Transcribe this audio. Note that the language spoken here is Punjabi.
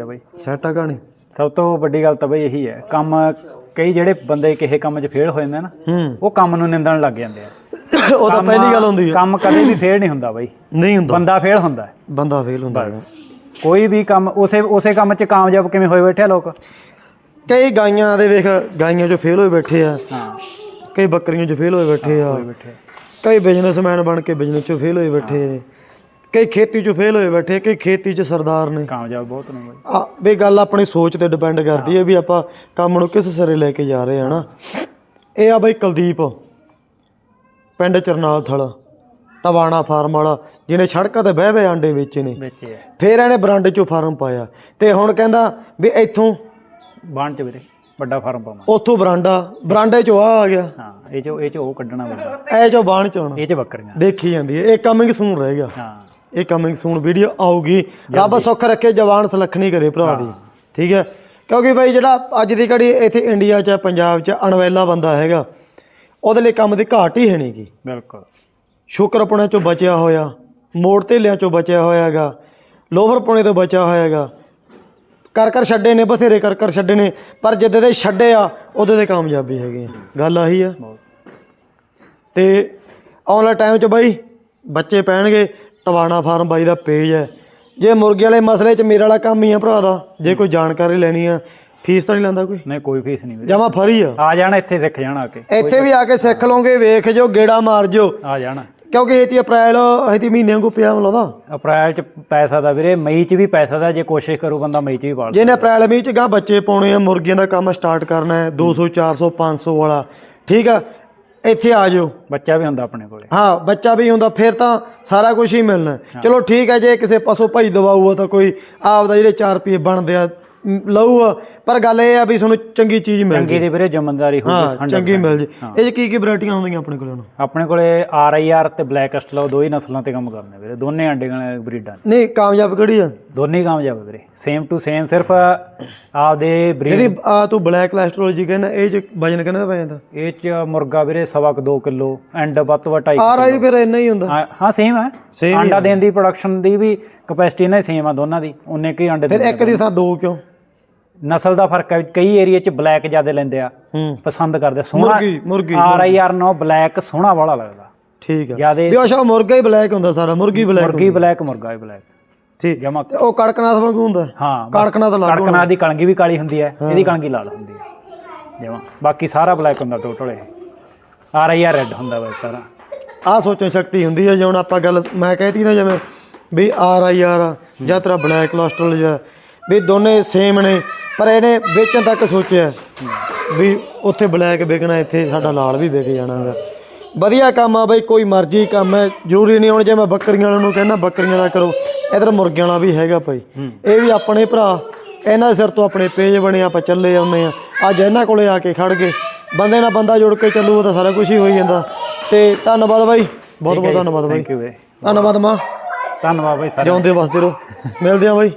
ਆ ਬਾਈ। ਸੈਟ ਆ ਕਹਾਣੀ? ਸਭ ਤੋਂ ਵੱਡੀ ਗੱਲ ਤਾਂ ਬਈ ਇਹੀ ਹੈ ਕੰਮ ਕਈ ਜਿਹੜੇ ਬੰਦੇ ਕਿਸੇ ਕੰਮ 'ਚ ਫੇਲ ਹੋ ਜਾਂਦੇ ਨਾ ਹੂੰ। ਉਹ ਕੰਮ ਨੂੰ ਨਿੰਦਣ ਲੱਗ ਜਾਂਦੇ ਆ। ਉਹ ਤਾਂ ਪਹਿਲੀ ਗੱਲ ਹੁੰਦੀ ਹੈ ਕੰਮ ਕਦੇ ਵੀ ਫੇਲ ਨਹੀਂ ਹੁੰਦਾ ਬਾਈ। ਨਹੀਂ ਹੁੰਦਾ। ਬੰਦਾ ਫੇਲ ਹੁੰਦਾ ਹੈ। ਬੰਦਾ ਫੇਲ ਹੁੰਦਾ। ਬਸ। ਕੋਈ ਵੀ ਕੰਮ ਉਸੇ ਉਸੇ ਕੰਮ 'ਚ ਕਾਮਯਾਬ ਕਿਵੇਂ ਹੋਏ ਬੈਠੇ ਆ ਲੋਕ? ਕਈ ਗਾਈਆਂ ਦੇ ਵੇਖ ਗਾਈਆਂ 'ਚੋਂ ਫੇਲ ਹੋਏ ਬੈਠੇ ਆ। ਹਾਂ। ਕਈ ਬੱਕਰੀਆਂ 'ਚ ਫੇਲ ਹੋਏ ਬੈਠੇ ਆ। ਕਈ ਬਿਜ਼ਨਸਮੈਨ ਬਣ ਕੇ ਬਿਜ਼ਨਸ 'ਚੋਂ ਫੇਲ ਹੋਏ ਬੈਠੇ ਨੇ ਕਈ ਖੇਤੀ 'ਚੋਂ ਫੇਲ ਹੋਏ ਬੈਠੇ ਕਈ ਖੇਤੀ 'ਚ ਸਰਦਾਰ ਨੇ। ਕਾਮਯਾਬ ਬਹੁਤ ਨੇ ਬਾਈ। ਆ ਵੀ ਗੱਲ ਆਪਣੀ ਸੋਚ ਤੇ ਡਿਪੈਂਡ ਕਰਦੀ ਹੈ ਵੀ ਆਪਾਂ ਕੰਮ ਨੂੰ ਕਿਸ ਸਿਰੇ ਲੈ ਕੇ ਜਾ ਰਹੇ ਹਾਂ ਨਾ। ਇਹ ਆ ਬਈ ਕੁਲਦੀਪ ਪਿੰਡ ਚਰਨਾਲ ਥਲ ਟਵਾਣਾ ਫਾਰਮ ਵਾਲਾ ਜਿਹਨੇ ਸੜਕਾਂ ਤੇ ਬਹਿ ਬਹਿ ਆਂਡੇ ਵੇਚੇ ਨੇ। ਵੇਚੇ ਫੇਰ ਇਹਨੇ ਬਰਾਂਡੇ ਚੋਂ ਫਾਰਮ ਪਾਇਆ। ਤੇ ਹੁਣ ਕਹਿੰਦਾ ਵੀ ਇੱਥੋਂ ਬਾਣ 'ਚ ਵੀਰੇ ਵੱਡਾ ਫਾਰਮ ਪਾਵਾਂ ਉੱਥੋਂ ਬਰਾਂਡਾ ਬਰਾਂਡੇ ਚੋਂ ਆ ਆ ਗਿਆ। ਹਾਂ ਇਹ 'ਚ ਇਹ 'ਚ ਉਹ ਕੱਢਣਾ ਵੱਡਾ ਐ ਚੋਂ ਬਾਣ ਚੋਂ ਇਹ 'ਚ ਬੱਕਰੀਆਂ। ਦੇਖੀ ਜਾਂਦੀ ਹੈ ਇਹ ਕਮਿੰਗ ਸੂਨ ਰਹਿ ਗਿਆ। ਹਾਂ। ਇਹ ਕਮਿੰਗ ਸੂਨ ਵੀਡੀਓ ਆਊਗੀ। ਰੱਬ ਸੁੱਖ ਰੱਖੇ ਜਵਾਨ ਸੁਲੱਖਣੀ ਕਰੇ ਭਰਾ ਦੀ। ਠੀਕ ਹੈ? ਕਿਉਂਕਿ ਭਾਈ ਜਿਹੜਾ ਅੱਜ ਦੀ ਘੜੀ ਇੱਥੇ ਇੰਡੀਆ 'ਚ ਪੰਜਾਬ 'ਚ ਅਣਵੈਲਾ ਬੰਦਾ ਹੈਗਾ। ਉਹਦੇ ਲਈ ਕੰਮ ਦੀ ਘਾਟ ਹੀ ਹੈ ਨਹੀਂਗੀ ਬਿਲਕੁਲ। ਸ਼ੁਕਰ ਪੁਣੇ ਚੋਂ ਬਚਿਆ ਹੋਇਆ ਮੋੜ ਧੇਲਿਆਂ ਚੋਂ ਬਚਿਆ ਹੋਇਆ ਹੈਗਾ ਲੋਵਰ ਪੁਣੇ ਤੋਂ ਬਚਿਆ ਹੋਇਆ ਹੈਗਾ। ਕਰ ਕਰ ਛੱਡੇ ਨੇ ਬਥੇਰੇ ਕਰ ਕਰ ਛੱਡੇ ਨੇ ਪਰ ਜਿੱਦੇ ਦੇ ਛੱਡੇ ਆ ਉਹਦੇ ਤੇ ਕਾਮਯਾਬੀ ਹੈਗੀ ਗੱਲ ਆਹੀ ਆ। ਤੇ ਆਉਣ ਵਾਲੇ ਟਾਈਮ 'ਚ ਬਾਈ ਬੱਚੇ ਪੈਣਗੇ ਟਵਾਣਾ ਫਾਰਮ ਬਾਈ ਦਾ ਪੇਜ ਹੈ। ਜੇ ਮੁਰਗੇ ਵਾਲੇ ਮਸਲੇ 'ਚ ਮੇਰੇ ਵਾਲਾ ਕੰਮ ਹੀ ਆ ਭਰਾ ਦਾ ਜੇ ਕੋਈ ਜਾਣਕਾਰੀ ਲੈਣੀ ਆ ਫੀਸ ਤਾਂ ਨਹੀਂ ਲੈਂਦਾ ਕੋਈ? ਨਹੀਂ ਕੋਈ ਫੀਸ ਨਹੀਂ ਵੀਰੇ। ਜਮਾ ਫਰੀ ਆ? ਆ ਜਾਣਾ ਇੱਥੇ ਸਿੱਖ ਜਾਣਾ ਆ ਕੇ। ਇੱਥੇ ਵੀ ਆ ਕੇ ਸਿੱਖ ਲਓਗੇ ਵੇਖ ਜੋ ਗੇੜਾ ਮਾਰ ਜੋ। ਆ ਜਾਣਾ। ਕਿਉਂਕਿ ਇਤੀ ਅਪ੍ਰੈਲ ਇਤੀ ਮਹੀਨੇ ਨੂੰ ਪਿਆ ਮੈਨੂੰ ਲੱਗਦਾ ਅਪ੍ਰੈਲ 'ਚ ਪੈਸਾ ਦਾ ਵੀਰੇ ਮਈ 'ਚ ਵੀ ਪੈਸਾ ਦਾ ਜੇ ਕੋਸ਼ਿਸ਼ ਕਰੂ ਬੰਦਾ ਮਈ 'ਚ ਵੀ ਪਾਲ ਜਿਹਨੇ ਅਪ੍ਰੈਲ ਮਹੀਨੇ 'ਚ ਗਾਂ ਬੱਚੇ ਪਾਉਣੇ ਆ ਮੁਰਗੀਆਂ ਦਾ ਕੰਮ ਸਟਾਰਟ ਕਰਨਾ ਹੈ 200 400 500 ਵਾਲਾ। ਠੀਕ ਆ ਇੱਥੇ ਆ ਜਾਓ ਬੱਚਾ ਵੀ ਹੁੰਦਾ ਆਪਣੇ ਕੋਲੇ। ਹਾਂ ਬੱਚਾ ਵੀ ਹੁੰਦਾ ਫਿਰ ਤਾਂ ਸਾਰਾ ਕੁਝ ਹੀ ਮਿਲਣਾ। ਚਲੋ ਠੀਕ ਹੈ ਜੇ ਕਿਸੇ ਪਾਸੋਂ ਭਾਈ ਦਵਾਊਗਾ ਤਾਂ ਕੋਈ ਆਪਦਾ ਜਿਹੜੇ 4 ਰੁਪਏ ਬਣਦੇ ਆ ਮ, ਲਊਗਾ। ਪਰ ਗੱਲ ਇਹ ਆ ਵੀ ਤੁਹਾਨੂੰ ਚੰਗੀ ਚੀਜ਼ ਮਿਲ ਚੰਗੀ ਜੇ। ਦੀ ਵੀਰੇ ਜਮਨਦਾਰੀ ਹੋਊਗੀ ਹਾਂ 100% ਚੰਗੀ ਮਿਲ ਜੇ। ਇਹ 'ਚ ਕੀ ਕੀ ਵੈਰਾਈਟੀਆਂ ਹੁੰਦੀਆਂ ਆਪਣੇ ਕੋਲ ਹੁਣ? ਆਪਣੇ ਕੋਲੇ ਆਰ ਆਈ ਆਰ ਤੇ ਬਲੈਕ ਅਸਟਲੋ ਦੋ ਹੀ ਨਸਲਾਂ ਤੇ ਕੰਮ ਕਰਨੇ ਵੀਰੇ। ਦੋਨੇ ਆਂਡੇ ਵਾਲੇ ਬਰੀਡਾਂ ਨੇ। ਨਹੀਂ ਕਾਮਯਾਬ ਕਿਹੜੀ ਆ? ਦੋਨੇ ਹੀ ਕਾਮਯਾਬ ਆ ਵੀਰੇ। ਸੇਮ ਟੂ ਸੇਮ ਸਿਰਫ ਆਪਦੇ ਬਰੀਡ ਜਿਹੜੀ ਆ ਤੂੰ ਬਲੈਕ ਕੋਲੈਸਟਰੋਲੋਜੀ ਕਹਿੰਦਾ ਇਹ 'ਚ ਵਜਨ ਕਿੰਨਾ ਪੈ ਜਾਂਦਾ? ਇਹ ਚ ਮੁਰਗਾ ਵੀਰੇ ਸਵਾ ਕੁ 2 ਕਿਲੋ ਐਂਡ ਵੱਧ ਤੋਂ ਵੱਧ ਢਾਈ ਆਰ ਆਈ ਫਿਰ ਇੰਨਾ ਹੀ ਹੁੰਦਾ। ਹਾਂ ਹਾਂ ਸੇਮ ਹੈ Same ਹੀ ਆਂਡਾ ਦੇਣ ਦੀ ਪ੍ਰੋਡਕਸ਼ਨ ਦੀ ਵੀ ਕਪੈਸਿਟੀ ਇਹਨਾਂ ਸੇਮ ਆ ਦੋਨਾਂ ਦੀ। ਉਹਨੇ ਕੀ ਆਂਡੇ ਫਿਰ ਦਿੰਦੇ ਇੱਕ ਦੀ ਥਾਂ ਦੋ ਕਿਉਂ? ਨਸਲ ਦਾ ਫ਼ਰਕ ਹੈ ਕਈ ਏਰੀਆ ਚ ਬਲੈਕ ਜ਼ਿਆਦਾ ਲੈਂਦੇ ਆ ਹੂੰ। ਪਸੰਦ ਕਰਦੇ ਸੋਹਣਾ ਮੁਰਗੀ ਮੁਰਗੀ ਆਰ ਆਈ ਆਰ ਨੋ ਬਲੈਕ ਸੋਹਣਾ ਵਾਲਾ ਲੱਗਦਾ। ਠੀਕ ਆ। ਜਿਆਦੇ ਵੀ ਮੁਰਗਾ ਹੀ ਬਲੈਕ ਹੁੰਦਾ ਸਾਰਾ ਮੁਰਗੀ ਬਲੈਕ ਮੁਰਗੀ ਬਲੈਕ ਮੁਰਗਾ ਵੀ ਬਲੈਕ ਠੀਕ। ਜਮਾ। ਤੇ ਉਹ ਕੜਕਨਾਥ ਵਾਂਗੂ ਹੁੰਦਾ? ਹਾਂ ਕੜਕਨਾਥ ਲੱਗ ਕੜਕਨਾਥ ਦੀ ਕਲਗੀ ਵੀ ਕਾਲੀ ਹੁੰਦੀ ਹੈ ਇਹਦੀ ਕਲਗੀ ਲਾਲ ਹੁੰਦੀ ਹੈ। ਜਮਾ। ਬਾਕੀ ਸਾਰਾ ਬਲੈਕ ਹੁੰਦਾ ਟੋਟਲ ਇਹ। ਆਰ ਆਈ ਆਰ ਰੈੱਡ ਹੁੰਦਾ ਵਾ ਸਾਰਾ। ਆ ਸੋਚਣ ਸ਼ਕਤੀ ਹੁੰਦੀ ਹੈ ਜਿਵੇਂ ਆਪਾਂ ਗੱਲ ਮੈਂ ਕਹਿਤੀ ਨਾ ਜਿਵੇਂ ਵੀ ਆਰ ਆਈ ਆਰ ਜਾਂ ਤੇਰਾ ਬਲੈਕ ਕੋਲੇਸਟ੍ਰੋਲ ਜਾਂ ਵੀ ਦੋਨੇ ਸੇਮ ਨੇ। ਪਰ ਇਹਨੇ ਵੇਚਣ ਤੱਕ ਸੋਚਿਆ ਵੀ ਉੱਥੇ ਬਲੈਕ ਵਿਕਣਾ ਇੱਥੇ ਸਾਡਾ ਲਾਲ ਵੀ ਵਿਕ ਜਾਣਾਗਾ। ਵਧੀਆ ਕੰਮ ਆ ਬਈ ਕੋਈ ਮਰਜ਼ੀ ਕੰਮ ਹੈ ਜ਼ਰੂਰੀ ਨਹੀਂ ਹੁਣ ਜੇ ਮੈਂ ਬੱਕਰੀਆਂ ਵਾਲਿਆਂ ਨੂੰ ਕਹਿੰਦਾ ਬੱਕਰੀਆਂ ਦਾ ਕਰੋ ਇਧਰ ਮੁਰਗਿਆਂ ਵਾਲਾ ਵੀ ਹੈਗਾ ਭਾਈ ਇਹ ਵੀ ਆਪਣੇ ਭਰਾ ਇਹਨਾਂ ਦੇ ਸਿਰ ਤੋਂ ਆਪਣੇ ਪੇਜ ਬਣੇ ਆਪਾਂ ਚੱਲੇ ਆਉਂਦੇ ਆ ਅੱਜ ਇਹਨਾਂ ਕੋਲੇ ਆ ਕੇ ਖੜ ਗਏ। ਬੰਦੇ ਨਾਲ ਬੰਦਾ ਜੁੜ ਕੇ ਚੱਲੂਗਾ ਤਾਂ ਸਾਰਾ ਕੁਝ ਹੀ ਹੋਈ ਜਾਂਦਾ। ਤੇ ਧੰਨਵਾਦ ਬਾਈ ਬਹੁਤ ਬਹੁਤ ਧੰਨਵਾਦ ਬਾਈ। ਥੈਂਕ ਯੂ ਵੇ ਧੰਨਵਾਦ ਮਾਂ। ਧੰਨਵਾਦ ਬਾਈ ਸਾਰੇ ਜਿਉਂਦੇ ਵਸਦੇ ਰਹੋ। ਮਿਲਦੇ ਆ ਬਾਈ।